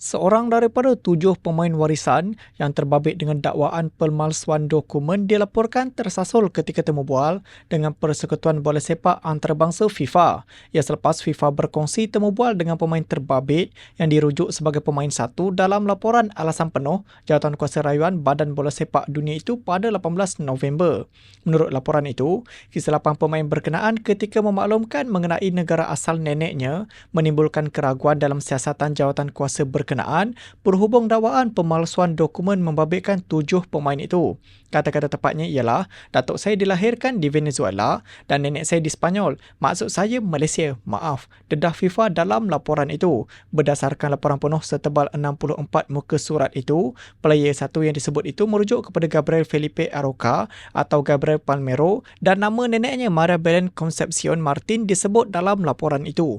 Seorang daripada tujuh pemain warisan yang terbabit dengan dakwaan pemalsuan dokumen dilaporkan tersasul ketika temu bual dengan Persekutuan Bola Sepak Antarabangsa FIFA. Ia selepas FIFA berkongsi temu bual dengan pemain terbabit yang dirujuk sebagai pemain satu dalam laporan alasan penuh Jawatan Kuasa Rayuan Badan Bola Sepak Dunia itu pada 18 November. Menurut laporan itu, kesilapan pemain berkenaan ketika memaklumkan mengenai negara asal neneknya menimbulkan keraguan dalam siasatan Jawatan Kuasa berkenaan berkenaan berhubung dakwaan pemalsuan dokumen membabitkan tujuh pemain itu. Kata-kata tepatnya ialah, Datuk saya dilahirkan di Venezuela dan nenek saya di Spanyol. Maksud saya Malaysia. Maaf. Dedah FIFA dalam laporan itu. Berdasarkan laporan penuh setebal 64 muka surat itu, player satu yang disebut itu merujuk kepada Gabriel Felipe Aroca atau Gabriel Palmero dan nama neneknya Maria Belen Concepcion Martin disebut dalam laporan itu.